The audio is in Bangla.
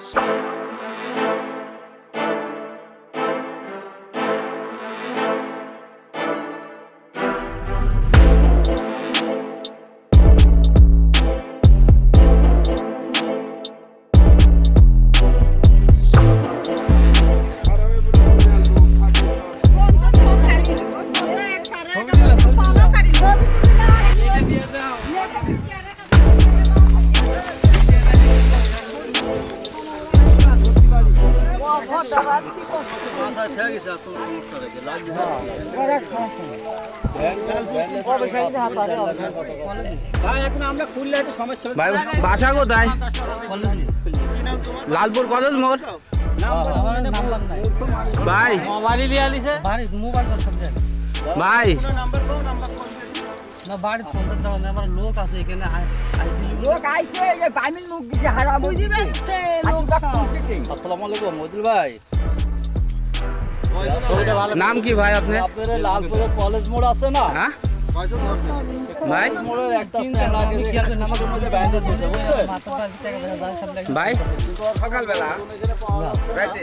Bye. ভাই বাসা কোথায়? লালপুর কলেজ মোড়? ভাই। ভাই। না বাড়ি ফোন দিতে হবে আমার লোক আছে এখানে লোক আইছে এই মুখ দিকে হারা বুঝি পেরেছে আসসালামু আলাইকুম মজিল ভাই। নাম কি ভাই আপনি? আপনার লালপুরে কলেজ মোড় আছে না? হ্যাঁ? ভাই? সকালবেলা রাতে